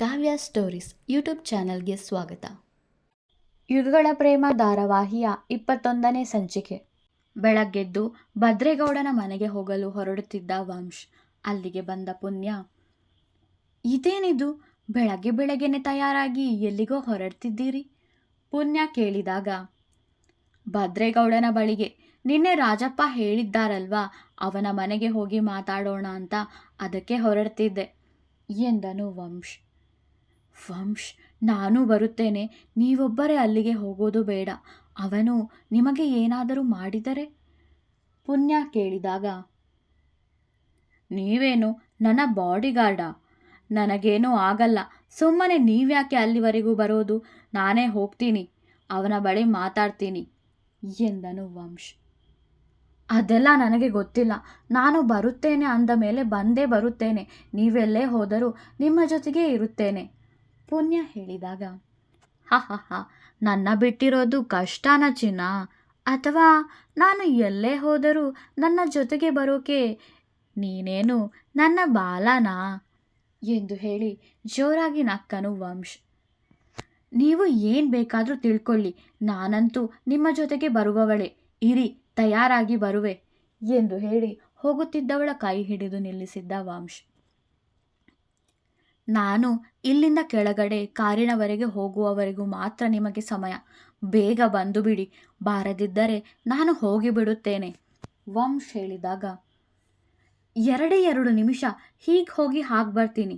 ಕಾವ್ಯ stories YouTube ಚಾನಲ್ಗೆ ಸ್ವಾಗತ. ಯುಗಗಳ ಪ್ರೇಮ ಧಾರಾವಾಹಿಯ ಇಪ್ಪತ್ತೊಂದನೇ ಸಂಚಿಕೆ. ಬೆಳಗ್ಗೆದ್ದು ಭದ್ರೇಗೌಡನ ಮನೆಗೆ ಹೋಗಲು ಹೊರಡುತ್ತಿದ್ದ ವಂಶ್ ಅಲ್ಲಿಗೆ ಬಂದ ಪುಣ್ಯ. ಇದೇನಿದು? ಬೆಳಗ್ಗೆ ಬೆಳಗ್ಗೆನೆ ತಯಾರಾಗಿ ಎಲ್ಲಿಗೋ ಹೊರಡ್ತಿದ್ದೀರಿ? ಪುಣ್ಯ ಕೇಳಿದಾಗ, ಭದ್ರೇಗೌಡನ ಬಳಿಗೆ ನಿನ್ನೆ ರಾಜಪ್ಪ ಹೇಳಿದ್ದಾರಲ್ವಾ, ಅವನ ಮನೆಗೆ ಹೋಗಿ ಮಾತಾಡೋಣ ಅಂತ ಅದಕ್ಕೆ ಹೊರಡ್ತಿದ್ದೆ ಎಂದನು ವಂಶ್. ವಂಶ್, ನಾನು ಬರುತ್ತೇನೆ. ನೀವೊಬ್ಬರೇ ಅಲ್ಲಿಗೆ ಹೋಗೋದು ಬೇಡ. ಅವನು ನಿಮಗೆ ಏನಾದರೂ ಮಾಡಿದರೆ? ಪುಣ್ಯ ಕೇಳಿದಾಗ, ನೀವೇನು ನನ್ನ ಬಾಡಿಗಾರ್ಡಾ? ನನಗೇನೂ ಆಗಲ್ಲ. ಸುಮ್ಮನೆ ನೀವ್ಯಾಕೆ ಅಲ್ಲಿವರೆಗೂ ಬರೋದು? ನಾನೇ ಹೋಗ್ತೀನಿ. ಅವನ ಬಳಿ ಮಾತಾಡ್ತೀನಿ ಎಂದನು ವಂಶ್. ಅದೆಲ್ಲ ನನಗೆ ಗೊತ್ತಿಲ್ಲ. ನಾನು ಬರುತ್ತೇನೆ ಅಂದ ಮೇಲೆ ಬಂದೇ ಬರುತ್ತೇನೆ. ನೀವೆಲ್ಲೇ ಹೋದರೂ ನಿಮ್ಮ ಜೊತೆಗೇ ಇರುತ್ತೇನೆ. ಪುಣ್ಯ ಹೇಳಿದಾಗ, ಹ ಹ ನನ್ನ ಬಿಟ್ಟಿರೋದು ಕಷ್ಟನ ಚಿನ್ನ? ಅಥವಾ ನಾನು ಎಲ್ಲೇ ಹೋದರೂ ನನ್ನ ಜೊತೆಗೆ ಬರೋಕೆ ನೀನೇನು ನನ್ನ ಬಾಲನಾ? ಎಂದು ಹೇಳಿ ಜೋರಾಗಿ ನಕ್ಕನು ವಂಶ್. ನೀವು ಏನು ಬೇಕಾದರೂ ತಿಳ್ಕೊಳ್ಳಿ. ನಾನಂತೂ ನಿಮ್ಮ ಜೊತೆಗೆ ಬರುವವಳೆ. ಇರಿ, ತಯಾರಾಗಿ ಬರುವೆ, ಎಂದು ಹೇಳಿ ಹೋಗುತ್ತಿದ್ದವಳ ಕೈ ಹಿಡಿದು ನಿಲ್ಲಿಸಿದ್ದ ವಂಶ್. ನಾನು ಇಲ್ಲಿಂದ ಕೆಳಗಡೆ ಕಾರಿನವರೆಗೆ ಹೋಗುವವರೆಗೂ ಮಾತ್ರ ನಿಮಗೆ ಸಮಯ. ಬೇಗ ಬಂದು ಬಿಡಿ. ಬಾರದಿದ್ದರೆ ನಾನು ಹೋಗಿಬಿಡುತ್ತೇನೆ ವಂಶ್ ಹೇಳಿದಾಗ, ಎರಡೇ ಎರಡು ನಿಮಿಷ, ಹೀಗೆ ಹೋಗಿ ಹಾಕಿ ಬರ್ತೀನಿ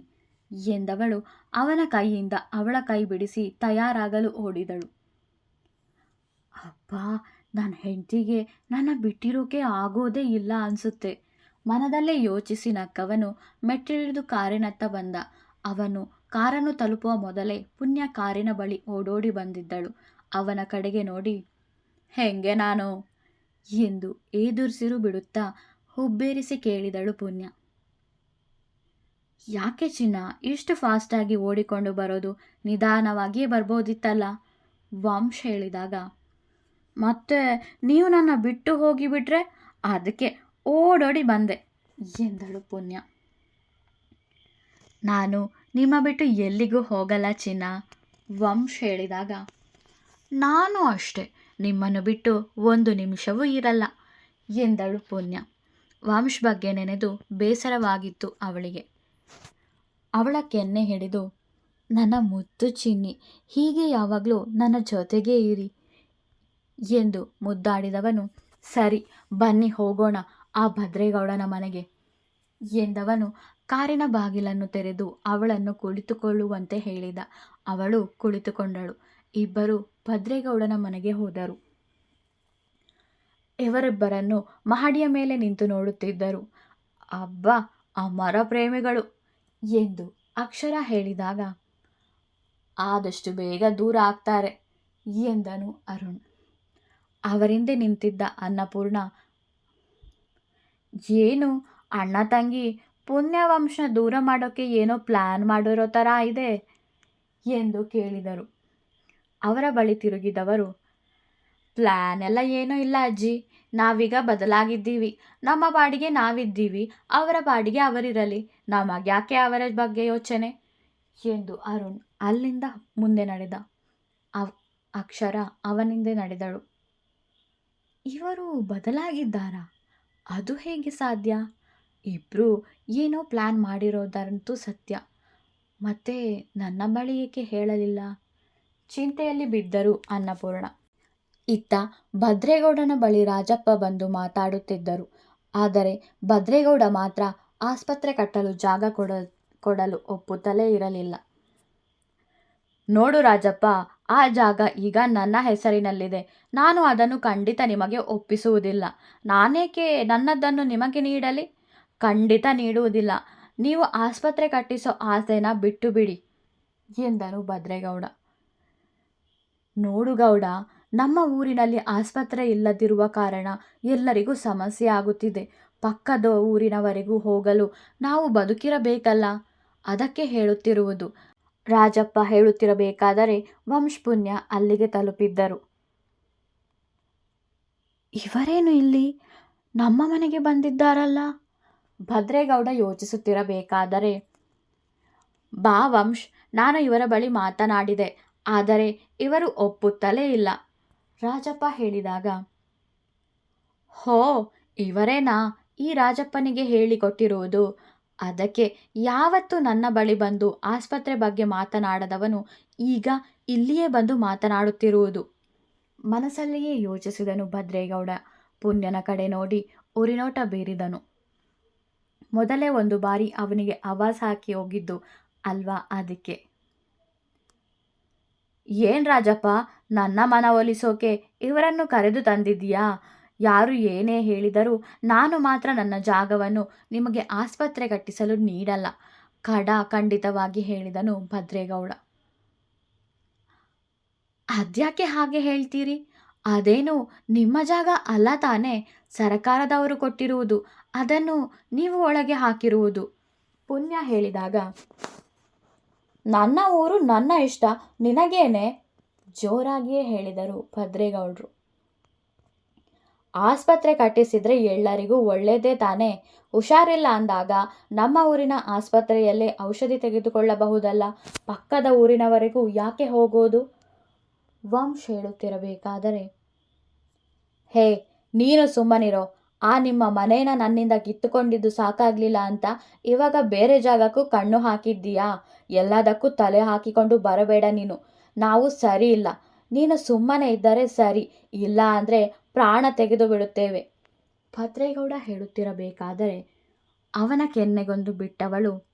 ಎಂದವಳು ಅವನ ಕೈಯಿಂದ ಅವಳ ಕೈ ಬಿಡಿಸಿ ತಯಾರಾಗಲು ಓಡಿದಳು. ಅಪ್ಪ ನನ್ನ ಹೆಂಡತಿಗೆ ನನ್ನ ಬಿಟ್ಟಿರೋಕೆ ಆಗೋದೇ ಇಲ್ಲ ಅನಿಸುತ್ತೆ. ಮನದಲ್ಲೇ ಯೋಚಿಸಿ ನಕ್ಕವನು ಮೆಟ್ಟಿಳಿದು ಕಾರಿನತ್ತ ಬಂದ. ಅವನು ಕಾರನ್ನು ತಲುಪುವ ಮೊದಲೇ ಪುಣ್ಯ ಕಾರಿನ ಬಳಿ ಓಡೋಡಿ ಬಂದಿದ್ದಳು. ಅವನ ಕಡೆಗೆ ನೋಡಿ, ಹೆಂಗೆ ನಾನು? ಎಂದು ಏದುರ್ಸಿರು ಬಿಡುತ್ತಾ ಹುಬ್ಬೇರಿಸಿ ಕೇಳಿದಳು ಪುಣ್ಯ. ಯಾಕೆ ಚಿನ್ನ, ಇಷ್ಟು ಫಾಸ್ಟಾಗಿ ಓಡಿಕೊಂಡು ಬರೋದು ನಿಧಾನವಾಗಿಯೇ ಬರ್ಬೋದಿತ್ತಲ್ಲ? ವಾಂಶ ಹೇಳಿದಾಗ, ಮತ್ತೆ ನೀವು ನನ್ನ ಬಿಟ್ಟು ಹೋಗಿಬಿಟ್ರೆ ಅದಕ್ಕೆ ಓಡೋಡಿ ಬಂದೆ, ಎಂದಳು ಪುಣ್ಯ. ನಾನು ನಿಮ್ಮ ಬಿಟ್ಟು ಎಲ್ಲಿಗೂ ಹೋಗಲ್ಲ ಚಿನ್ನ, ವಂಶ್ ಹೇಳಿದಾಗ. ನಾನು ಅಷ್ಟೆ, ನಿಮ್ಮನ್ನು ಬಿಟ್ಟು ಒಂದು ನಿಮಿಷವೂ ಇರಲ್ಲ, ಎಂದಳು ಪುಣ್ಯ. ವಂಶ್ ಬಗ್ಗೆ ನೆನೆದು ಬೇಸರವಾಗಿತ್ತು ಅವಳಿಗೆ. ಅವಳ ಕೆನ್ನೆ ಹಿಡಿದು, ನನ್ನ ಮುದ್ದು ಚಿನ್ನಿ, ಹೀಗೆ ಯಾವಾಗಲೂ ನನ್ನ ಜೊತೆಗೇ ಇರಿ, ಎಂದು ಮುದ್ದಾಡಿದವನು. ಸರಿ, ಬನ್ನಿ ಹೋಗೋಣ, ಆ ಭದ್ರೇಗೌಡನ ಮನೆಗೆ, ಎಂದವನು ಕಾರಿನ ಬಾಗಿಲನ್ನು ತೆರೆದು ಅವಳನ್ನು ಕುಳಿತುಕೊಳ್ಳುವಂತೆ ಹೇಳಿದ. ಅವಳು ಕುಳಿತುಕೊಂಡಳು. ಇಬ್ಬರು ಭದ್ರೇಗೌಡನ ಮನೆಗೆ ಹೋದರು. ಇವರಿಬ್ಬರನ್ನು ಮಹಡಿಯ ಮೇಲೆ ನಿಂತು ನೋಡುತ್ತಿದ್ದರು. ಅಬ್ಬ, ಅಮರ ಪ್ರೇಮಿಗಳು ಎಂದು ಅಕ್ಷರ ಹೇಳಿದಾಗ, ಆದಷ್ಟು ಬೇಗ ದೂರ ಆಗ್ತಾರೆ ಎಂದನು ಅರುಣ್. ಅವರಿಂದೆ ನಿಂತಿದ್ದ ಅನ್ನಪೂರ್ಣ, ಏನು ಅಣ್ಣ ತಂಗಿ ಪುಣ್ಯವಂಶ ದೂರ ಮಾಡೋಕ್ಕೆ ಏನೋ ಪ್ಲ್ಯಾನ್ ಮಾಡಿರೋ ಥರ ಇದೆ ಎಂದು ಕೇಳಿದರು. ಅವರ ಬಳಿ ತಿರುಗಿದವರು ಪ್ಲ್ಯಾನ್ ಎಲ್ಲ ಏನೂ ಇಲ್ಲ ಅಜ್ಜಿ. ನಾವೀಗ ಬದಲಾಗಿದ್ದೀವಿ. ನಮ್ಮ ಬಾಡಿಗೆ ನಾವಿದ್ದೀವಿ. ಅವರ ಬಾಡಿಗೆ ಅವರಿರಲಿ. ನಮಗ್ಯಾಕೆ ಅವರ ಬಗ್ಗೆ ಯೋಚನೆ? ಎಂದು ಅರುಣ್ ಅಲ್ಲಿಂದ ಮುಂದೆ ನಡೆದ. ಅವ್ ಅಕ್ಷರ ಅವನಿಂದೆ ನಡೆದಳು. ಇವರು ಬದಲಾಗಿದ್ದಾರಾ? ಅದು ಹೇಗೆ ಸಾಧ್ಯ? ಇಬ್ಬರು ಏನೋ ಪ್ಲ್ಯಾನ್ ಮಾಡಿರೋದಂತೂ ಸತ್ಯ. ಮತ್ತೆ ನನ್ನ ಬಳಿ ಏಕೆ ಹೇಳಲಿಲ್ಲ? ಚಿಂತೆಯಲ್ಲಿ ಬಿದ್ದರು ಅನ್ನಪೂರ್ಣ. ಇತ್ತ ಭದ್ರೇಗೌಡನ ಬಳಿ ರಾಜಪ್ಪ ಬಂದು ಮಾತಾಡುತ್ತಿದ್ದರು. ಆದರೆ ಭದ್ರೇಗೌಡ ಮಾತ್ರ ಆಸ್ಪತ್ರೆ ಕಟ್ಟಲು ಜಾಗ ಕೊಡ, ಕೊಡಲು ಒಪ್ಪುತ್ತಲೇ ಇರಲಿಲ್ಲ. ನೋಡು ರಾಜಪ್ಪ, ಆ ಜಾಗ ಈಗ ನನ್ನ ಹೆಸರಿನಲ್ಲಿದೆ. ನಾನು ಅದನ್ನು ಖಂಡಿತ ನಿಮಗೆ ಒಪ್ಪಿಸುವುದಿಲ್ಲ. ನಾನೇಕೆ ನನ್ನದನ್ನು ನಿಮಗೆ ನೀಡಲಿ? ಖಂಡಿತ ನೀಡುವುದಿಲ್ಲ. ನೀವು ಆಸ್ಪತ್ರೆ ಕಟ್ಟಿಸೋ ಆಸೆನ ಬಿಟ್ಟು ಬಿಡಿ ಎಂದನು ಭದ್ರೇಗೌಡ. ನೋಡು ಗೌಡ, ನಮ್ಮ ಊರಿನಲ್ಲಿ ಆಸ್ಪತ್ರೆ ಇಲ್ಲದಿರುವ ಕಾರಣ ಎಲ್ಲರಿಗೂ ಸಮಸ್ಯೆ ಆಗುತ್ತಿದೆ. ಪಕ್ಕದ ಊರಿನವರೆಗೂ ಹೋಗಲು ನಾವು ಬದುಕಿರಬೇಕಲ್ಲ? ಅದಕ್ಕೆ ಹೇಳುತ್ತಿರುವುದು. ರಾಜಪ್ಪ ಹೇಳುತ್ತಿರಬೇಕಾದರೆ ವಂಶಪುಣ್ಯ ಅಲ್ಲಿಗೆ ತಲುಪಿದ್ದರು. ಇವರೇನು ಇಲ್ಲಿ? ನಮ್ಮ ಮನೆಗೆ ಬಂದಿದ್ದಾರಲ್ಲ? ಭದ್ರೇಗೌಡ ಯೋಚಿಸುತ್ತಿರಬೇಕಾದರೆ, ಬಾವಂಶ್, ನಾನು ಇವರ ಬಳಿ ಮಾತನಾಡಿದೆ, ಆದರೆ ಇವರು ಒಪ್ಪುತ್ತಲೇ ಇಲ್ಲ. ರಾಜಪ್ಪ ಹೇಳಿದಾಗ, ಹೋ, ಇವರೇನಾ ಈ ರಾಜಪ್ಪನಿಗೆ ಹೇಳಿಕೊಟ್ಟಿರುವುದು ಅದಕ್ಕೆ ಯಾವತ್ತು ನನ್ನ ಬಳಿ ಬಂದು ಆಸ್ಪತ್ರೆ ಬಗ್ಗೆ ಮಾತನಾಡದವನು ಈಗ ಇಲ್ಲಿಯೇ ಬಂದು ಮಾತನಾಡುತ್ತಿರುವುದು. ಮನಸ್ಸಲ್ಲಿಯೇ ಯೋಚಿಸಿದನು ಭದ್ರೇಗೌಡ. ಪುಣ್ಯನ ಕಡೆ ನೋಡಿ, ಉರಿನೋಟ ಬೀರಿದನು. ಮೊದಲೇ ಒಂದು ಬಾರಿ ಅವನಿಗೆ ಆವಾಜ್ ಹಾಕಿ ಹೋಗಿದ್ದು ಅಲ್ವಾ ಅದಕ್ಕೆ? ಏನ್ ರಾಜಪ್ಪ, ನನ್ನ ಮನವೊಲಿಸೋಕೆ ಇವರನ್ನು ಕರೆದು ತಂದಿದ್ದೀಯಾ? ಯಾರು ಏನೇ ಹೇಳಿದರೂ ನಾನು ಮಾತ್ರ ನನ್ನ ಜಾಗವನ್ನು ನಿಮಗೆ ಆಸ್ಪತ್ರೆ ಕಟ್ಟಿಸಲು ನೀಡಲ್ಲ ಕಡ ಖಂಡಿತವಾಗಿ ಹೇಳಿದನು ಭದ್ರೇಗೌಡ. ಅದ್ಯಾಕೆ ಹಾಗೆ ಹೇಳ್ತೀರಿ? ಅದೇನು ನಿಮ್ಮ ಜಾಗ ಅಲ್ಲ ತಾನೇ? ಸರಕಾರದವರು ಕೊಟ್ಟಿರುವುದು, ಅದನ್ನು ನೀವು ಒಳಗೆ ಹಾಕಿರುವುದು. ಪುಣ್ಯ ಹೇಳಿದಾಗ, ನನ್ನ ಊರು ನನ್ನ ಇಷ್ಟ, ನಿನಗೇನೆ? ಜೋರಾಗಿಯೇ ಹೇಳಿದರು ಭದ್ರೇಗೌಡರು. ಆಸ್ಪತ್ರೆ ಕಟ್ಟಿಸಿದ್ರೆ ಎಲ್ಲರಿಗೂ ಒಳ್ಳೆಯದೇ ತಾನೇ? ಹುಷಾರಿಲ್ಲ ಅಂದಾಗ ನಮ್ಮ ಊರಿನ ಆಸ್ಪತ್ರೆಯಲ್ಲೇ ಔಷಧಿ ತೆಗೆದುಕೊಳ್ಳಬಹುದಲ್ಲ? ಪಕ್ಕದ ಊರಿನವರೆಗೂ ಯಾಕೆ ಹೋಗೋದು? ವಂಶ್ ಹೇಳುತ್ತಿರಬೇಕಾದರೆ. ಹೇ, ನೀನು ಸುಮ್ಮನಿರೋ. ಆ ನಿಮ್ಮ ಮನೇನ ನನ್ನಿಂದ ಕಿತ್ತುಕೊಂಡಿದ್ದು ಸಾಕಾಗ್ಲಿಲ್ಲ ಅಂತ ಇವಾಗ ಬೇರೆ ಜಾಗಕ್ಕೂ ಕಣ್ಣು ಹಾಕಿದ್ದೀಯಾ? ಎಲ್ಲದಕ್ಕೂ ತಲೆ ಹಾಕಿಕೊಂಡು ಬರಬೇಡ ನೀನು. ನಾವು ಸರಿ ಇಲ್ಲ. ನೀನು ಸುಮ್ಮನೆ ಇದ್ದರೆ ಸರಿ. ಇಲ್ಲ ಅಂದರೆ ಪ್ರಾಣ ತೆಗೆದು ಬಿಡುತ್ತೇವೆ. ಭದ್ರೇಗೌಡ ಹೇಳುತ್ತಿರಬೇಕಾದರೆ ಅವನ ಕೆನ್ನೆಗೊಂದು ಬಿಟ್ಟವಳು.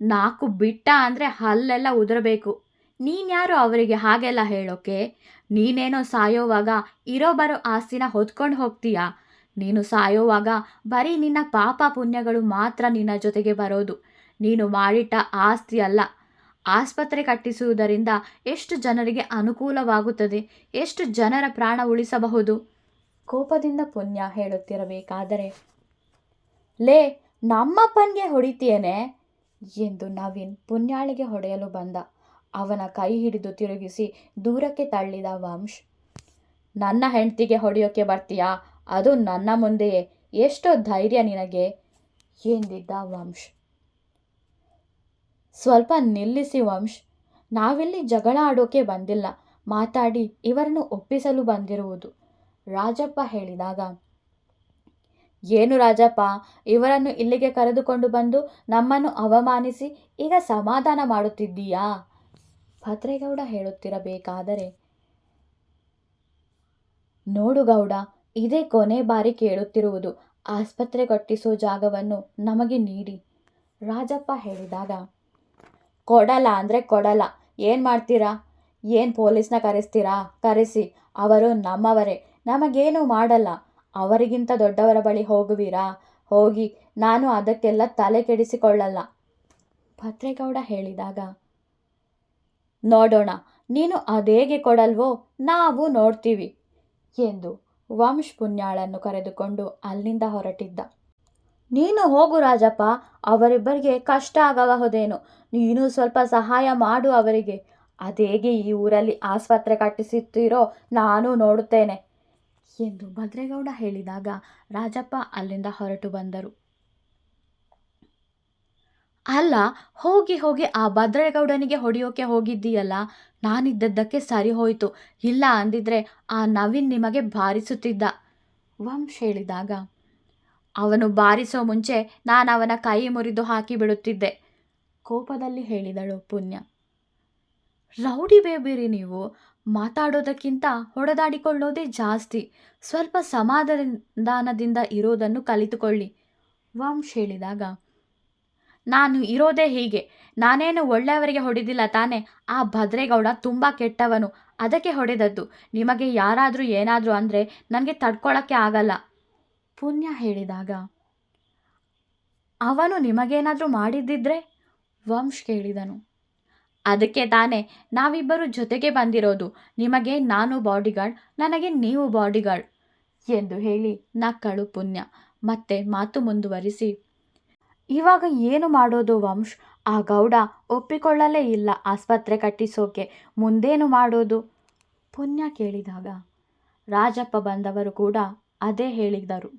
ನಾಲ್ಕು ಬಿಟ್ಟ ಅಂದರೆ ಹಲ್ಲೆಲ್ಲ ಉದುರಬೇಕು. ನೀನ್ಯಾರು ಅವರಿಗೆ ಹಾಗೆಲ್ಲ ಹೇಳೋಕೆ? ನೀನೇನೋ ಸಾಯೋವಾಗ ಇರೋ ಬರೋ ಆಸ್ತಿನ ಹೊತ್ಕೊಂಡು ಹೋಗ್ತೀಯಾ? ನೀನು ಸಾಯೋವಾಗ ಬರೀ ನಿನ್ನ ಪಾಪ ಪುಣ್ಯಗಳು ಮಾತ್ರ ನಿನ್ನ ಜೊತೆಗೆ ಬರೋದು. ನೀನು ಮಾಡಿಟ್ಟ ಆಸ್ತಿ ಅಲ್ಲ. ಆಸ್ಪತ್ರೆ ಕಟ್ಟಿಸುವುದರಿಂದ ಎಷ್ಟು ಜನರಿಗೆ ಅನುಕೂಲವಾಗುತ್ತದೆ? ಎಷ್ಟು ಜನರ ಪ್ರಾಣ ಉಳಿಸಬಹುದು? ಕೋಪದಿಂದ ಪುಣ್ಯ ಹೇಳುತ್ತಿರಬೇಕಾದರೆ, ಲೇ ನಮ್ಮಪ್ಪನಿಗೆ ಹೊಡಿತೀಯೇನೆ? ಎಂದು ನವೀನ್ ಪುಣ್ಯಾಳಿಗೆ ಹೊಡೆಯಲು ಬಂದ. ಅವನ ಕೈ ಹಿಡಿದು ತಿರುಗಿಸಿ, ದೂರಕ್ಕೆ ತಳ್ಳಿದ ವಂಶ್, ನನ್ನ ಹೆಂಡ್ತಿಗೆ ಹೊಡೆಯೋಕ್ಕೆ ಬರ್ತೀಯಾ? ಅದು ನನ್ನ ಮುಂದೆಯೇ. ಎಷ್ಟೋ ಧೈರ್ಯ ನಿನಗೆ, ಎಂದಿದ್ದ ವಂಶ್. ಸ್ವಲ್ಪ ನಿಲ್ಲಿಸಿ ವಂಶ್, ನಾವಿಲ್ಲಿ ಜಗಳ ಆಡೋಕೆ ಬಂದಿಲ್ಲ. ಮಾತಾಡಿ, ಇವರನ್ನು ಒಪ್ಪಿಸಲು ಬಂದಿರುವುದು. ರಾಜಪ್ಪ ಹೇಳಿದಾಗ, ಏನು ರಾಜಪ್ಪ, ಇವರನ್ನು ಇಲ್ಲಿಗೆ ಕರೆದುಕೊಂಡು ಬಂದು ನಮ್ಮನ್ನು ಅವಮಾನಿಸಿ ಈಗ ಸಮಾಧಾನ ಮಾಡುತ್ತಿದ್ದೀಯಾ? ಭದ್ರೇಗೌಡ ಹೇಳುತ್ತಿರಬೇಕಾದರೆ, ನೋಡು ಗೌಡ, ಇದೇ ಕೊನೆ ಬಾರಿ ಕೇಳುತ್ತಿರುವುದು. ಆಸ್ಪತ್ರೆ ಕಟ್ಟಿಸೋ ಜಾಗವನ್ನು ನಮಗೆ ನೀಡಿ. ರಾಜಪ್ಪ ಹೇಳಿದಾಗ, ಕೊಡಲ್ಲ ಅಂದರೆ ಕೊಡಲ್ಲ. ಏನು ಮಾಡ್ತೀರಾ? ಏನು ಪೊಲೀಸ್ನ ಕರೆಸ್ತೀರಾ? ಕರೆಸಿ. ಅವರು ನಮ್ಮವರೇ. ನಮಗೇನು ಮಾಡಲ್ಲ. ಅವರಿಗಿಂತ ದೊಡ್ಡವರ ಬಳಿ ಹೋಗುವಿರಾ? ಹೋಗಿ ನಾನು ಅದಕ್ಕೆಲ್ಲ ತಲೆ ಕೆಡಿಸಿಕೊಳ್ಳಲ್ಲ. ಭದ್ರೇಗೌಡ ಹೇಳಿದಾಗ ನೋಡೋಣ, ನೀನು ಅದೇಗೆ ಕೊಡಲ್ವೋ? ನಾವು ನೋಡ್ತೀವಿ ಎಂದು ವಂಶ್ ಪುಣ್ಯಾಳನ್ನು ಕರೆದುಕೊಂಡು ಅಲ್ಲಿಂದ ಹೊರಟಿದ್ದ. ನೀನು ಹೋಗು ರಾಜಪ್ಪ, ಅವರಿಬ್ಬರಿಗೆ ಕಷ್ಟ ಆಗಬಹುದೇನು? ನೀನು ಸ್ವಲ್ಪ ಸಹಾಯ ಮಾಡು ಅವರಿಗೆ. ಅದೇಗೆ ಈ ಊರಲ್ಲಿ ಆಸ್ಪತ್ರೆ ಕಟ್ಟಿಸುತ್ತೀರೋ ನಾನು ನೋಡುತ್ತೇನೆ ಎಂದು ಭದ್ರೇಗೌಡ ಹೇಳಿದಾಗ ರಾಜಪ್ಪ ಅಲ್ಲಿಂದ ಹೊರಟು ಬಂದರು. ಅಲ್ಲ, ಹೋಗಿ ಹೋಗಿ ಆ ಭದ್ರೇಗೌಡನಿಗೆ ಹೊಡೆಯೋಕೆ ಹೋಗಿದ್ದೀಯಲ್ಲ, ನಾನಿದ್ದದ್ದಕ್ಕೆ ಸರಿ ಹೋಯಿತು. ಇಲ್ಲ ಅಂದಿದ್ರೆ ಆ ನವೀನ್ ನಿಮಗೆ ಬಾರಿಸುತ್ತಿದ್ದ. ವಂಶ್ ಹೇಳಿದಾಗ, ಅವನು ಬಾರಿಸೋ ಮುಂಚೆ ನಾನು ಅವನ ಕೈ ಮುರಿದು ಹಾಕಿ ಬಿಡುತ್ತಿದ್ದೆ ಕೋಪದಲ್ಲಿ ಹೇಳಿದಳು ಪುಣ್ಯ. ರೌಡಿ ಬೇಬಿರಿ ನೀವು, ಮಾತಾಡೋದಕ್ಕಿಂತ ಹೊಡೆದಾಡಿಕೊಳ್ಳೋದೇ ಜಾಸ್ತಿ. ಸ್ವಲ್ಪ ಸಮಾಧಾನದಿಂದ ಇರೋದನ್ನು ಕಲಿತುಕೊಳ್ಳಿ. ವಂಶ್ ಹೇಳಿದಾಗ ನಾನು ಇರೋದೇ ಹೀಗೆ. ನಾನೇನು ಒಳ್ಳೆಯವರಿಗೆ ಹೊಡೆದಿಲ್ಲ ತಾನೇ? ಆ ಭದ್ರೇಗೌಡ ತುಂಬ ಕೆಟ್ಟವನು. ಅದಕ್ಕೆ ಹೊಡೆದದ್ದು. ನಿಮಗೆ ಯಾರಾದರೂ ಏನಾದರೂ ಅಂದರೆ ನನಗೆ ತಡ್ಕೊಳ್ಳೋಕ್ಕೆ ಆಗಲ್ಲ. ಪುಣ್ಯ ಹೇಳಿದಾಗ, ಅವನು ನಿಮಗೇನಾದರೂ ಮಾಡಿದ್ದಿದ್ರೆ? ವಂಶ್ ಕೇಳಿದನು. ಅದಕ್ಕೆ ತಾನೇ, ನಾವಿಬ್ಬರು ಜೊತೆಗೆ ಬಂದಿರೋದು. ನಿಮಗೆ ನಾನು ಬಾಡಿಗಾರ್ಡ್, ನನಗೆ ನೀವು ಬಾಡಿಗಾರ್ಡ್. ಎಂದು ಹೇಳಿ ನಕ್ಕಳು ಪುಣ್ಯ. ಮತ್ತೆ ಮಾತು ಮುಂದುವರಿಸಿ ಇವಾಗ ಏನು ಮಾಡೋದು ವಂಶ್? ಆ ಗೌಡ ಒಪ್ಪಿಕೊಳ್ಳಲೇ ಇಲ್ಲ ಆಸ್ಪತ್ರೆ ಕಟ್ಟಿಸೋಕೆ. ಮುಂದೇನು ಮಾಡೋದು? ಪುಣ್ಯ ಕೇಳಿದಾಗ ರಾಜಪ್ಪ ಬಂದವರು ಕೂಡ ಅದೇ ಹೇಳಿದರು.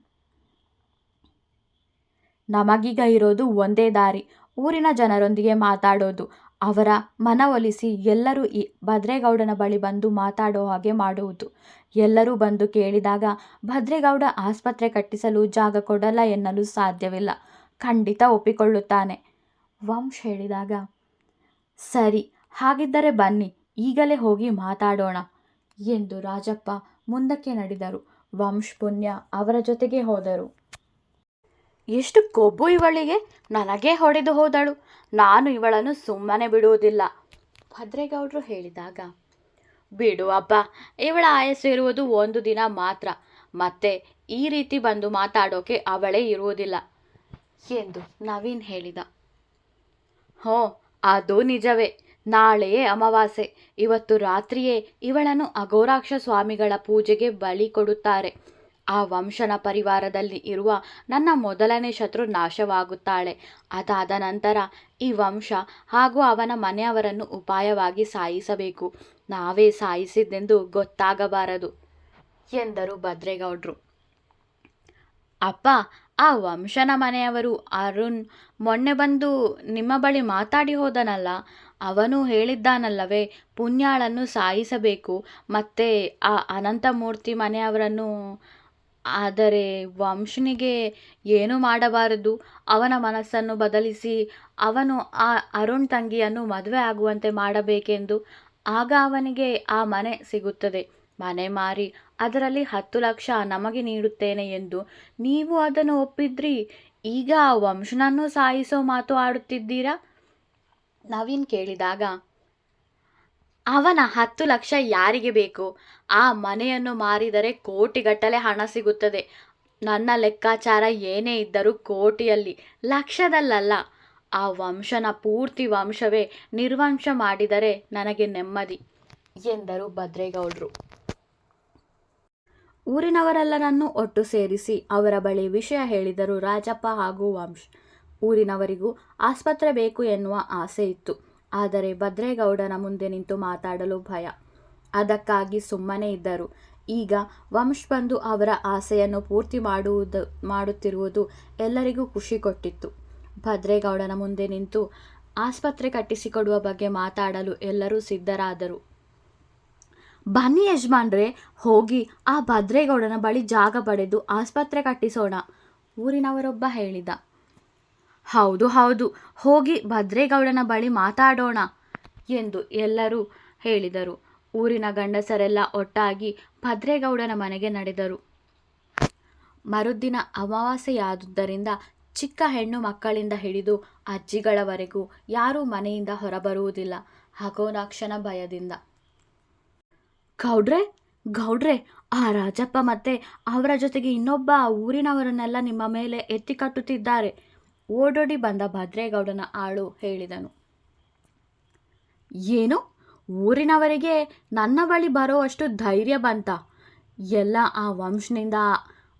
ನಮಗೀಗ ಇರೋದು ಒಂದೇ ದಾರಿ. ಊರಿನ ಜನರೊಂದಿಗೆ ಮಾತಾಡೋದು. ಅವರ ಮನವೊಲಿಸಿ ಎಲ್ಲರೂ ಈ ಭದ್ರೇಗೌಡನ ಬಳಿ ಬಂದು ಮಾತಾಡೋ ಹಾಗೆ ಮಾಡುವುದು. ಎಲ್ಲರೂ ಬಂದು ಕೇಳಿದಾಗ ಭದ್ರೇಗೌಡ ಆಸ್ಪತ್ರೆ ಕಟ್ಟಿಸಲು ಜಾಗ ಕೊಡಲ್ಲ ಎನ್ನಲು ಸಾಧ್ಯವಿಲ್ಲ. ಖಂಡಿತ ಒಪ್ಪಿಕೊಳ್ಳುತ್ತಾನೆ. ವಂಶ್ ಹೇಳಿದಾಗ, ಸರಿ, ಹಾಗಿದ್ದರೆ ಬನ್ನಿ, ಈಗಲೇ ಹೋಗಿ ಮಾತಾಡೋಣ ಎಂದು ರಾಜಪ್ಪ ಮುಂದಕ್ಕೆ ನಡೆದರು. ವಂಶ್ ಪುಣ್ಯ ಅವರ ಜೊತೆಗೆ ಹೋದರು. ಎಷ್ಟು ಕೊಬ್ಬು ಇವಳಿಗೆ, ನನಗೇ ಹೊಡೆದು ಹೋದಳು. ನಾನು ಇವಳನ್ನು ಸುಮ್ಮನೆ ಬಿಡುವುದಿಲ್ಲ. ಭದ್ರೇಗೌಡರು ಹೇಳಿದಾಗ, ಬಿಡು ಅಪ್ಪ, ಇವಳ ಆಯಸ್ಸು ಇರುವುದು ಒಂದು ದಿನ ಮಾತ್ರ. ಮತ್ತೆ ಈ ರೀತಿ ಬಂದು ಮಾತಾಡೋಕೆ ಅವಳೇ ಇರುವುದಿಲ್ಲ. ಎಂದು ನವೀನ್ ಹೇಳಿದ. ಹೋ, ಅದು ನಿಜವೇ. ನಾಳೆಯೇ ಅಮಾವಾಸ್ಯೆ. ಇವತ್ತು ರಾತ್ರಿಯೇ ಇವಳನ್ನು ಅಘೋರಾಕ್ಷ ಸ್ವಾಮಿಗಳ ಪೂಜೆಗೆ ಬಲಿ ಕೊಡುತ್ತಾರೆ. ಆ ವಂಶನ ಪರಿವಾರದಲ್ಲಿ ಇರುವ ನನ್ನ ಮೊದಲನೇ ಶತ್ರು ನಾಶವಾಗುತ್ತಾಳೆ. ಅದಾದ ನಂತರ ಈ ವಂಶ ಹಾಗೂ ಅವನ ಮನೆಯವರನ್ನು ಉಪಾಯವಾಗಿ ಸಾಯಿಸಬೇಕು. ನಾವೇ ಸಾಯಿಸಿದ್ದೆಂದು ಗೊತ್ತಾಗಬಾರದು, ಎಂದರು ಭದ್ರೇಗೌಡರು. ಅಪ್ಪ, ಆ ವಂಶನ ಮನೆಯವರು ಅರುಣ್ ಮೊನ್ನೆ ಬಂದು ನಿಮ್ಮ ಬಳಿ ಮಾತಾಡಿ ಹೋದನಲ್ಲ? ಅವನು ಹೇಳಿದ್ದಾನಲ್ಲವೇ, ಪುಣ್ಯಾಳನ್ನು ಸಾಯಿಸಬೇಕು. ಮತ್ತೆ ಆ ಅನಂತಮೂರ್ತಿ ಮನೆಯವರನ್ನು, ಆದರೆ ವಂಶನಿಗೆ ಏನು ಮಾಡಬಾರದು? ಅವನ ಮನಸ್ಸನ್ನು ಬದಲಿಸಿ ಅವನು ಆ ಅರುಣ್ ತಂಗಿಯನ್ನು ಮದುವೆ ಆಗುವಂತೆ ಮಾಡಬೇಕೆಂದು. ಆಗ ಅವನಿಗೆ ಆ ಮನೆ ಸಿಗುತ್ತದೆ. ಮನೆ ಮಾರಿ ಅದರಲ್ಲಿ ಹತ್ತು ಲಕ್ಷ ನಮಗೆ ನೀಡುತ್ತೇನೆ ಎಂದು ನೀವು ಅದನ್ನು ಒಪ್ಪಿದ್ರಿ. ಈಗ ಆ ವಂಶನನ್ನು ಸಾಯಿಸೋ ಮಾತು ಆಡುತ್ತಿದ್ದೀರಾ? ನವೀನ್ ಕೇಳಿದಾಗ, ಅವನ ಹತ್ತು ಲಕ್ಷ ಯಾರಿಗೆ ಬೇಕು? ಆ ಮನೆಯನ್ನು ಮಾರಿದರೆ ಕೋಟಿಗಟ್ಟಲೆ ಹಣ ಸಿಗುತ್ತದೆ. ನನ್ನ ಲೆಕ್ಕಾಚಾರ ಏನೇ ಇದ್ದರೂ ಕೋಟಿಯಲ್ಲಿ, ಲಕ್ಷದಲ್ಲಲ್ಲ. ಆ ವಂಶನ ಪೂರ್ತಿ ವಂಶವೇ ನಿರ್ವಂಶ ಮಾಡಿದರೆ ನನಗೆ ನೆಮ್ಮದಿ, ಎಂದರು ಭದ್ರೇಗೌಡರು. ಊರಿನವರೆಲ್ಲರನ್ನೂ ಒಟ್ಟು ಸೇರಿಸಿ ಅವರ ಬಳಿ ವಿಷಯ ಹೇಳಿದರು ರಾಜಪ್ಪ ಹಾಗೂ ವಂಶ್. ಊರಿನವರಿಗೂ ಆಸ್ಪತ್ರೆ ಬೇಕು ಎನ್ನುವ ಆಸೆ ಇತ್ತು. ಆದರೆ ಭದ್ರೇಗೌಡನ ಮುಂದೆ ನಿಂತು ಮಾತಾಡಲು ಭಯ. ಅದಕ್ಕಾಗಿ ಸುಮ್ಮನೆ ಇದ್ದರು. ಈಗ ವಂಶ್ ಬಂದು ಅವರ ಆಸೆಯನ್ನು ಪೂರ್ತಿ ಮಾಡುವುದು, ಮಾಡುತ್ತಿರುವುದು ಎಲ್ಲರಿಗೂ ಖುಷಿ ಕೊಟ್ಟಿತ್ತು. ಭದ್ರೇಗೌಡನ ಮುಂದೆ ನಿಂತು ಆಸ್ಪತ್ರೆ ಕಟ್ಟಿಸಿಕೊಡುವ ಬಗ್ಗೆ ಮಾತಾಡಲು ಎಲ್ಲರೂ ಸಿದ್ಧರಾದರು. ಬನ್ನಿ ಯಜಮಾನ್ರೆ, ಹೋಗಿ ಆ ಭದ್ರೇಗೌಡನ ಬಳಿ ಜಾಗ ಪಡೆದು ಆಸ್ಪತ್ರೆ ಕಟ್ಟಿಸೋಣ, ಊರಿನವರೊಬ್ಬ ಹೇಳಿದ. ಹೌದು ಹೌದು, ಹೋಗಿ ಭದ್ರೇಗೌಡನ ಬಳಿ ಮಾತಾಡೋಣ ಎಂದು ಎಲ್ಲರೂ ಹೇಳಿದರು. ಊರಿನ ಗಂಡಸರೆಲ್ಲ ಒಟ್ಟಾಗಿ ಭದ್ರೇಗೌಡನ ಮನೆಗೆ ನಡೆದರು. ಮರುದಿನ ಅಮಾವಾಸ್ಯೆಯಾದುದರಿಂದ ಚಿಕ್ಕ ಹೆಣ್ಣು ಮಕ್ಕಳಿಂದ ಹಿಡಿದು ಅಜ್ಜಿಗಳವರೆಗೂ ಯಾರೂ ಮನೆಯಿಂದ ಹೊರಬರುವುದಿಲ್ಲ, ಹಗೋನಾಕ್ಷನ ಭಯದಿಂದ. ಗೌಡ್ರೆ ಗೌಡ್ರೆ, ಆ ರಾಜಪ್ಪ ಮತ್ತೆ ಅವರ ಜೊತೆಗೆ ಇನ್ನೊಬ್ಬ ಊರಿನವರನ್ನೆಲ್ಲ ನಿಮ್ಮ ಮೇಲೆ ಎತ್ತಿ ಕಟ್ಟುತ್ತಿದ್ದಾರೆ. ಓಡೋಡಿ ಬಂದ ಭದ್ರೇಗೌಡನ ಆಳು ಹೇಳಿದನು. ಏನು? ಊರಿನವರಿಗೆ ನನ್ನ ಬಳಿ ಬರೋವಷ್ಟು ಧೈರ್ಯ ಬಂತ. ಎಲ್ಲ ಆ ವಂಶನಿಂದ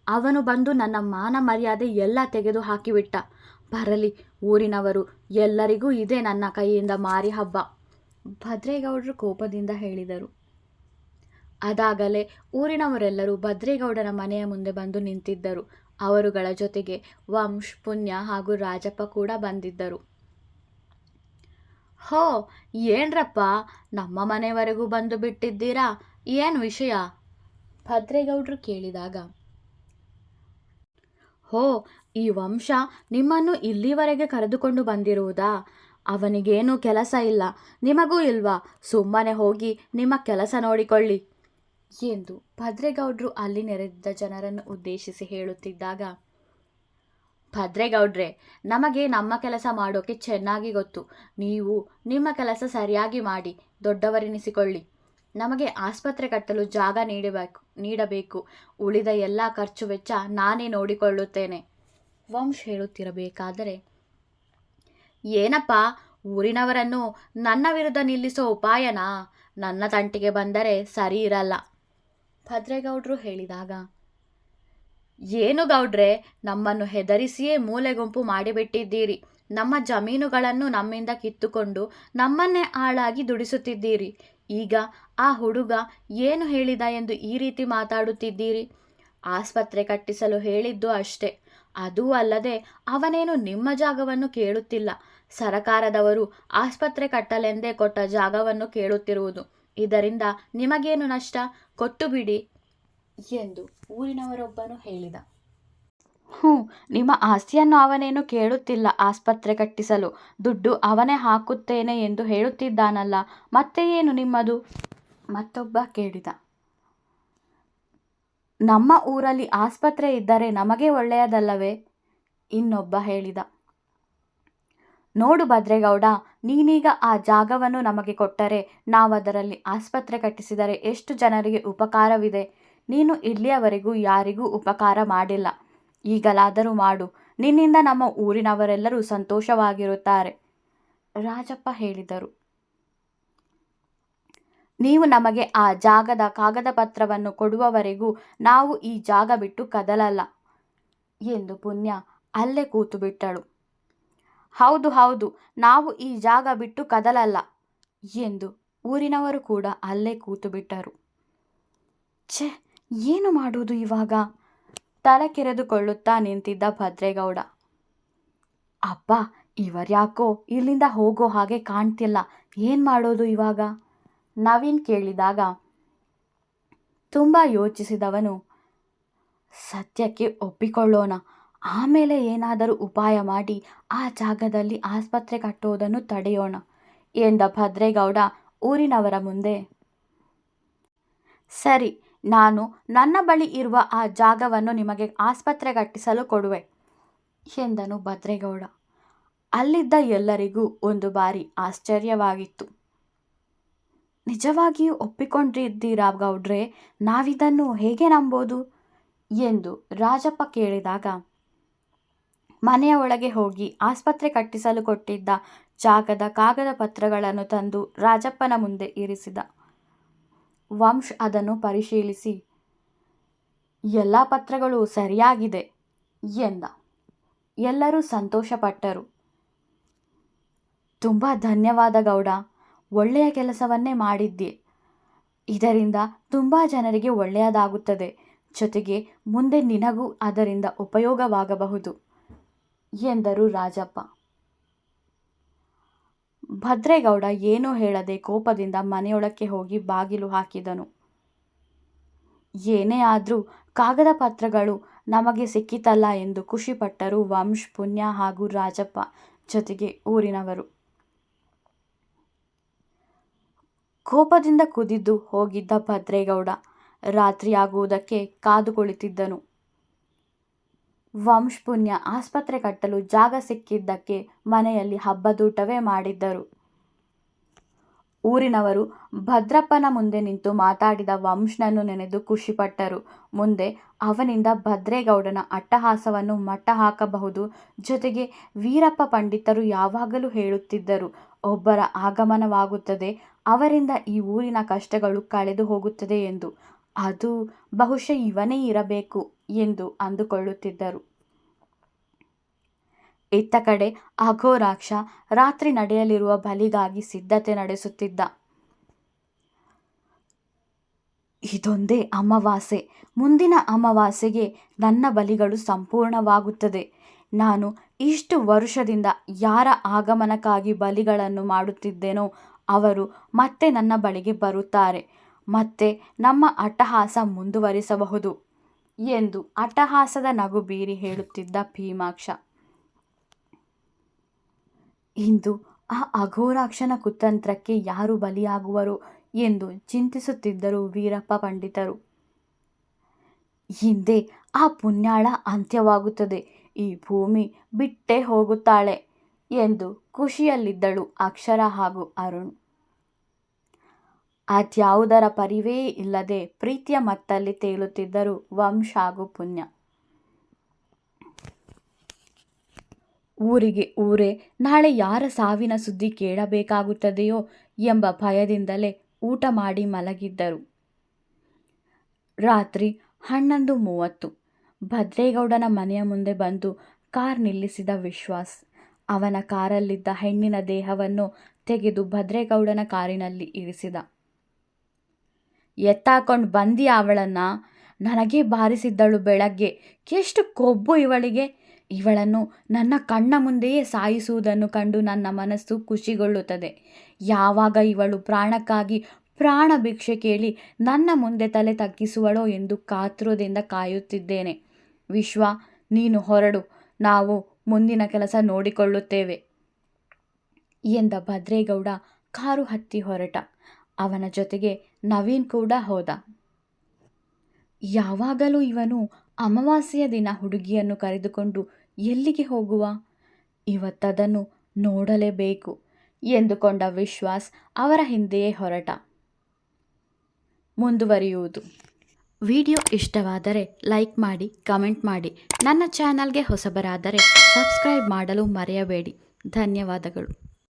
ಅವನು ಬಂದು ನನ್ನ ಮಾನ ಮರ್ಯಾದೆ ಎಲ್ಲ ತೆಗೆದು ಹಾಕಿಬಿಟ್ಟ. ಬರಲಿ, ಊರಿನವರು ಎಲ್ಲರಿಗೂ ಇದೆ ನನ್ನ ಕೈಯಿಂದ ಮಾರಿ ಹಬ್ಬ. ಭದ್ರೇಗೌಡರು ಕೋಪದಿಂದ ಹೇಳಿದರು. ಅದಾಗಲೇ ಊರಿನವರೆಲ್ಲರೂ ಭದ್ರೇಗೌಡರ ಮನೆಯ ಮುಂದೆ ಬಂದು ನಿಂತಿದ್ದರು. ಅವರುಗಳ ಜೊತೆಗೆ ವಂಶ್, ಪುಣ್ಯ ಹಾಗೂ ರಾಜಪ್ಪ ಕೂಡ ಬಂದಿದ್ದರು. ಹೋ, ಏನ್ರಪ್ಪ, ನಮ್ಮ ಮನೆವರೆಗೂ ಬಂದು ಬಿಟ್ಟಿದ್ದೀರಾ? ಏನು ವಿಷಯ? ಭದ್ರೇಗೌಡರು ಕೇಳಿದಾಗ, ಹೋ, ಈ ವಂಶ ನಿಮ್ಮನ್ನು ಇಲ್ಲಿವರೆಗೆ ಕರೆದುಕೊಂಡು ಬಂದಿರುವುದಾ? ಅವನಿಗೇನೂ ಕೆಲಸ ಇಲ್ಲ. ನಿಮಗೂ ಇಲ್ವಾ? ಸುಮ್ಮನೆ ಹೋಗಿ ನಿಮ್ಮ ಕೆಲಸ ನೋಡಿಕೊಳ್ಳಿ. ಎಂದು ಭದ್ರೇಗೌಡರು ಅಲ್ಲಿ ನೆರೆದಿದ್ದ ಜನರನ್ನು ಉದ್ದೇಶಿಸಿ ಹೇಳುತ್ತಿದ್ದಾಗ, ಭದ್ರೇಗೌಡ್ರೆ, ನಮಗೆ ನಮ್ಮ ಕೆಲಸ ಮಾಡೋಕೆ ಚೆನ್ನಾಗಿ ಗೊತ್ತು. ನೀವು ನಿಮ್ಮ ಕೆಲಸ ಸರಿಯಾಗಿ ಮಾಡಿ, ದೊಡ್ಡವರೆನಿಸಿಕೊಳ್ಳಿ. ನಮಗೆ ಆಸ್ಪತ್ರೆ ಕಟ್ಟಲು ಜಾಗ ನೀಡಬೇಕು ನೀಡಬೇಕು. ಉಳಿದ ಎಲ್ಲ ಖರ್ಚು ವೆಚ್ಚ ನಾನೇ ನೋಡಿಕೊಳ್ಳುತ್ತೇನೆ. ವಂಶ್ ಹೇಳುತ್ತಿರಬೇಕಾದರೆ, ಏನಪ್ಪ, ಊರಿನವರನ್ನು ನನ್ನ ವಿರುದ್ಧ ನಿಲ್ಲಿಸೋ ಉಪಾಯನಾ? ನನ್ನ ತಂಟಿಗೆ ಬಂದರೆ ಸರಿ ಇರಲ್ಲ. ಭದ್ರೇಗೌಡರು ಹೇಳಿದಾಗ, ಏನು ಗೌಡ್ರೆ, ನಮ್ಮನ್ನು ಹೆದರಿಸಿಯೇ ಮೂಲೆಗುಂಪು ಮಾಡಿಬಿಟ್ಟಿದ್ದೀರಿ. ನಮ್ಮ ಜಮೀನುಗಳನ್ನು ನಮ್ಮಿಂದ ಕಿತ್ತುಕೊಂಡು ನಮ್ಮನ್ನೇ ಆಳಾಗಿ ದುಡಿಸುತ್ತಿದ್ದೀರಿ. ಈಗ ಆ ಹುಡುಗ ಏನು ಹೇಳಿದ ಎಂದು ಈ ರೀತಿ ಮಾತಾಡುತ್ತಿದ್ದೀರಿ? ಆಸ್ಪತ್ರೆ ಕಟ್ಟಿಸಲು ಹೇಳಿದ್ದು ಅಷ್ಟೇ. ಅದೂ ಅಲ್ಲದೆ ಅವನೇನು ನಿಮ್ಮ ಜಾಗವನ್ನು ಕೇಳುತ್ತಿಲ್ಲ. ಸರಕಾರದವರು ಆಸ್ಪತ್ರೆ ಕಟ್ಟಲೆಂದೇ ಕೊಟ್ಟ ಜಾಗವನ್ನು ಕೇಳುತ್ತಿರುವುದು. ಇದರಿಂದ ನಿಮಗೇನು ನಷ್ಟ? ಕೊಟ್ಟು ಬಿಡಿ ಎಂದು ಊರಿನವರೊಬ್ಬನು ಹೇಳಿದ. ಹ್ಞೂ ನಿಮ್ಮ ಆಸ್ತಿಯನ್ನು ಅವನೇನು ಕೇಳುತ್ತಿಲ್ಲ ಆಸ್ಪತ್ರೆ ಕಟ್ಟಿಸಲು. ದುಡ್ಡು ಅವನೇ ಹಾಕುತ್ತೇನೆ ಎಂದು ಹೇಳುತ್ತಿದ್ದಾನಲ್ಲ ಮತ್ತೆ ಏನು ನಿಮ್ಮದು? ಮತ್ತೊಬ್ಬ ಕೇಳಿದ. ನಮ್ಮ ಊರಲ್ಲಿ ಆಸ್ಪತ್ರೆ ಇದ್ದರೆ ನಮಗೆ ಒಳ್ಳೆಯದಲ್ಲವೇ? ಇನ್ನೊಬ್ಬ ಹೇಳಿದ. ನೋಡು ಭದ್ರೇಗೌಡ, ನೀನೀಗ ಆ ಜಾಗವನ್ನು ನಮಗೆ ಕೊಟ್ಟರೆ ನಾವದರಲ್ಲಿ ಆಸ್ಪತ್ರೆ ಕಟ್ಟಿಸಿದರೆ ಎಷ್ಟು ಜನರಿಗೆ ಉಪಕಾರವಿದೆ? ನೀನು ಇಲ್ಲಿಯವರೆಗೂ ಯಾರಿಗೂ ಉಪಕಾರ ಮಾಡಿಲ್ಲ. ಈಗಲಾದರೂ ಮಾಡು. ನಿನ್ನಿಂದ ನಮ್ಮ ಊರಿನವರೆಲ್ಲರೂ ಸಂತೋಷವಾಗಿರುತ್ತಾರೆ. ರಾಜಪ್ಪ ಹೇಳಿದರು. ನೀವು ನಮಗೆ ಆ ಜಾಗದ ಕಾಗದ ಪತ್ರವನ್ನು ಕೊಡುವವರೆಗೂ ನಾವು ಈ ಜಾಗ ಬಿಟ್ಟು ಕದಲಲ್ಲ ಎಂದು ಪುಣ್ಯ ಅಲ್ಲೇ ಕೂತು ಬಿಟ್ಟಳು. ಹೌದು ಹೌದು, ನಾವು ಈ ಜಾಗ ಬಿಟ್ಟು ಕದಲಲ್ಲ ಎಂದು ಊರಿನವರು ಕೂಡ ಅಲ್ಲೇ ಕೂತು ಬಿಟ್ಟರು. ಛೆ, ಏನು ಮಾಡುವುದು ಇವಾಗ? ತಲೆ ಕೆರೆದುಕೊಳ್ಳುತ್ತಾ ನಿಂತಿದ್ದ ಭದ್ರೇಗೌಡ. ಅಪ್ಪ ಇವರ್ಯಾಕೋ ಇಲ್ಲಿಂದ ಹೋಗೋ ಹಾಗೆ ಕಾಣ್ತಿಲ್ಲ. ಏನು ಮಾಡೋದು ಇವಾಗ? ನವೀನ್ ಕೇಳಿದಾಗ ತುಂಬ ಯೋಚಿಸಿದವನು, ಸತ್ಯಕ್ಕೆ ಒಪ್ಪಿಕೊಳ್ಳೋಣ. ಆಮೇಲೆ ಏನಾದರೂ ಉಪಾಯ ಮಾಡಿ ಆ ಜಾಗದಲ್ಲಿ ಆಸ್ಪತ್ರೆ ಕಟ್ಟುವುದನ್ನು ತಡೆಯೋಣ, ಎಂದ ಭದ್ರೇಗೌಡ ಊರಿನವರ ಮುಂದೆ. ಸರಿ, ನಾನು ನನ್ನ ಬಳಿ ಇರುವ ಆ ಜಾಗವನ್ನು ನಿಮಗೆ ಆಸ್ಪತ್ರೆ ಕಟ್ಟಿಸಲು ಕೊಡುವೆ, ಎಂದನು ಭದ್ರೇಗೌಡ. ಅಲ್ಲಿದ್ದ ಎಲ್ಲರಿಗೂ ಒಂದು ಬಾರಿ ಆಶ್ಚರ್ಯವಾಗಿತ್ತು. ನಿಜವಾಗಿಯೂ ಒಪ್ಪಿಕೊಂಡಿದ್ದೀರಾ ಗೌಡ್ರೆ, ನಾವಿದನ್ನು ಹೇಗೆ ನಂಬೋದು? ಎಂದು ರಾಜಪ್ಪ ಕೇಳಿದಾಗ ಮನೆಯ ಒಳಗೆ ಹೋಗಿ ಆಸ್ಪತ್ರೆ ಕಟ್ಟಿಸಲು ಕೊಟ್ಟಿದ್ದ ಜಾಗದ ಕಾಗದ ಪತ್ರಗಳನ್ನು ತಂದು ರಾಜಪ್ಪನ ಮುಂದೆ ಇರಿಸಿದ. ವಂಶ್ ಅದನ್ನು ಪರಿಶೀಲಿಸಿ, ಎಲ್ಲ ಪತ್ರಗಳು ಸರಿಯಾಗಿದೆ ಎಂದ. ಎಲ್ಲರೂ ಸಂತೋಷಪಟ್ಟರು. ತುಂಬ ಧನ್ಯವಾದ ಗೌಡ, ಒಳ್ಳೆಯ ಕೆಲಸವನ್ನೇ ಮಾಡಿದ್ದೆ. ಇದರಿಂದ ತುಂಬ ಜನರಿಗೆ ಒಳ್ಳೆಯದಾಗುತ್ತದೆ. ಜೊತೆಗೆ ಮುಂದೆ ನಿನಗೂ ಅದರಿಂದ ಉಪಯೋಗವಾಗಬಹುದು. ಎಂದರು ರಾಜಪ್ಪ. ಭದ್ರೇಗೌಡ ಏನೂ ಹೇಳದೆ ಕೋಪದಿಂದ ಮನೆಯೊಳಕ್ಕೆ ಹೋಗಿ ಬಾಗಿಲು ಹಾಕಿದನು. ಏನೇ ಆದರೂ ಕಾಗದ ಪತ್ರಗಳು ನಮಗೆ ಸಿಕ್ಕಿತಲ್ಲ ಎಂದು ಖುಷಿಪಟ್ಟರು ವಂಶ್, ಪುಣ್ಯ ಹಾಗೂ ರಾಜಪ್ಪ ಜೊತೆಗೆ ಊರಿನವರು. ಕೋಪದಿಂದ ಕುದಿದ್ದು ಹೋಗಿದ್ದ ಭದ್ರೇಗೌಡ ರಾತ್ರಿಯಾಗುವುದಕ್ಕೆ ಕಾದು ಕುಳಿತಿದ್ದನು ವಂಶ್ ಪುಣ್ಯ ಆಸ್ಪತ್ರೆ ಕಟ್ಟಲು ಜಾಗ ಸಿಕ್ಕಿದ್ದಕ್ಕೆ ಮನೆಯಲ್ಲಿ ಹಬ್ಬದೂಟವೇ ಮಾಡಿದ್ದರು. ಊರಿನವರು ಭದ್ರಪ್ಪನ ಮುಂದೆ ನಿಂತು ಮಾತಾಡಿದ ವಂಶನನ್ನು ನೆನೆದು ಖುಷಿಪಟ್ಟರು. ಮುಂದೆ ಅವನಿಂದ ಭದ್ರೇಗೌಡನ ಅಟ್ಟಹಾಸವನ್ನು ಮಟ್ಟ ಹಾಕಬಹುದು ಜೊತೆಗೆ ವೀರಪ್ಪ ಪಂಡಿತರು ಯಾವಾಗಲೂ ಹೇಳುತ್ತಿದ್ದರು. ಒಬ್ಬರ ಆಗಮನವಾಗುತ್ತದೆ, ಅವರಿಂದ ಈ ಊರಿನ ಕಷ್ಟಗಳು ಕಳೆದು ಹೋಗುತ್ತದೆ ಎಂದು. ಅದು ಬಹುಶಃ ಇವನೇ ಇರಬೇಕು ಎಂದು ಅಂದುಕೊಳ್ಳುತ್ತಿದ್ದರು. ಇತ್ತ ಕಡೆ ಅಘೋರಾಕ್ಷ ರಾತ್ರಿ ನಡೆಯಲಿರುವ ಬಲಿಗಾಗಿ ಸಿದ್ಧತೆ ನಡೆಸುತ್ತಿದ್ದ. ಇದೊಂದೇ ಅಮಾವಾಸ್ಯೆ. ಮುಂದಿನ ಅಮಾವಾಸ್ಯೆಗೆ ನನ್ನ ಬಲಿಗಳು ಸಂಪೂರ್ಣವಾಗುತ್ತದೆ. ನಾನು ಇಷ್ಟು ವರುಷದಿಂದ ಯಾರ ಆಗಮನಕ್ಕಾಗಿ ಬಲಿಗಳನ್ನು ಮಾಡುತ್ತಿದ್ದೇನೋ ಅವರು ಮತ್ತೆ ನನ್ನ ಬಳಿಗೆ ಬರುತ್ತಾರೆ. ಮತ್ತೆ ನಮ್ಮ ಅಟ್ಟಹಾಸ ಮುಂದುವರಿಸಬಹುದು ಎಂದು ಅಟ್ಟಹಾಸದ ನಗು ಬೀರಿ ಹೇಳುತ್ತಿದ್ದ ಭೀಮಾಕ್ಷ. ಇಂದು ಆ ಅಘೋರಾಕ್ಷನ ಕುತಂತ್ರಕ್ಕೆ ಯಾರು ಬಲಿಯಾಗುವರು ಎಂದು ಚಿಂತಿಸುತ್ತಿದ್ದರು ವೀರಪ್ಪ ಪಂಡಿತರು. ಹಿಂದೆ ಆ ಪುಣ್ಯಾಳ ಅಂತ್ಯವಾಗುತ್ತದೆ, ಈ ಭೂಮಿ ಬಿಟ್ಟೇ ಹೋಗುತ್ತಾಳೆ ಎಂದು ಖುಷಿಯಲ್ಲಿದ್ದಳು ಅಕ್ಷರ ಹಾಗೂ ಅರುಣ್. ಅದ್ಯಾವುದರ ಪರಿವೇ ಇಲ್ಲದೆ ಪ್ರೀತಿಯ ಮತ್ತಲ್ಲಿ ತೇಲುತ್ತಿದ್ದರು ವಂಶ ಹಾಗೂ ಪುಣ್ಯ. ಊರಿಗೆ ಊರೇ, ನಾಳೆ ಯಾರ ಸಾವಿನ ಸುದ್ದಿ ಕೇಳಬೇಕಾಗುತ್ತದೆಯೋ ಎಂಬ ಭಯದಿಂದಲೇ ಊಟ ಮಾಡಿ ಮಲಗಿದ್ದರು. ರಾತ್ರಿ ಹನ್ನೊಂದು ಮೂವತ್ತು. ಭದ್ರೇಗೌಡನ ಮನೆಯ ಮುಂದೆ ಬಂದು ಕಾರ್ ನಿಲ್ಲಿಸಿದ ವಿಶ್ವಾಸ್, ಅವನ ಕಾರಲ್ಲಿದ್ದ ಹೆಣ್ಣಿನ ದೇಹವನ್ನು ತೆಗೆದು ಭದ್ರೇಗೌಡನ ಕಾರಿನಲ್ಲಿ ಇರಿಸಿದ. ಎತ್ತಾಕೊಂಡು ಬಂದಿ ಅವಳನ್ನು, ನನಗೆ ಬಾರಿಸಿದ್ದಳು ಬೆಳಗ್ಗೆ. ಎಷ್ಟು ಕೊಬ್ಬು ಇವಳಿಗೆ. ಇವಳನ್ನು ನನ್ನ ಕಣ್ಣ ಮುಂದೆಯೇ ಸಾಯಿಸುವುದನ್ನು ಕಂಡು ನನ್ನ ಮನಸ್ಸು ಖುಷಿಗೊಳ್ಳುತ್ತದೆ. ಯಾವಾಗ ಇವಳು ಪ್ರಾಣಕ್ಕಾಗಿ ಪ್ರಾಣ ಭಿಕ್ಷೆ ಕೇಳಿ ನನ್ನ ಮುಂದೆ ತಲೆ ತಗ್ಗಿಸುವಳೋ ಎಂದು ಕಾತುರದಿಂದ ಕಾಯುತ್ತಿದ್ದೇನೆ. ವಿಶ್ವ, ನೀನು ಹೊರಡು. ನಾವು ಮುಂದಿನ ಕೆಲಸ ನೋಡಿಕೊಳ್ಳುತ್ತೇವೆ ಎಂದ ಭದ್ರೇಗೌಡ ಕಾರು ಹತ್ತಿ ಹೊರಟ. ಅವನ ಜೊತೆಗೆ ನವೀನ್ ಕೂಡ ಹೋದ. ಯಾವಾಗಲೂ ಇವನು ಅಮಾವಾಸ್ಯೆಯ ದಿನ ಹುಡುಗಿಯನ್ನು ಕರೆದುಕೊಂಡು ಎಲ್ಲಿಗೆ ಹೋಗುವ? ಇವತ್ತದನ್ನು ನೋಡಲೇಬೇಕು ಎಂದುಕೊಂಡ ವಿಶ್ವಾಸ್ ಅವರ ಹಿಂದೆಯೇ ಹೊರಟ. ಮುಂದುವರಿಯುವುದು. ವಿಡಿಯೋ ಇಷ್ಟವಾದರೆ ಲೈಕ್ ಮಾಡಿ, ಕಮೆಂಟ್ ಮಾಡಿ. ನನ್ನ ಚಾನಲ್ಗೆ ಹೊಸಬರಾದರೆ ಸಬ್ಸ್ಕ್ರೈಬ್ ಮಾಡಲು ಮರೆಯಬೇಡಿ. ಧನ್ಯವಾದಗಳು.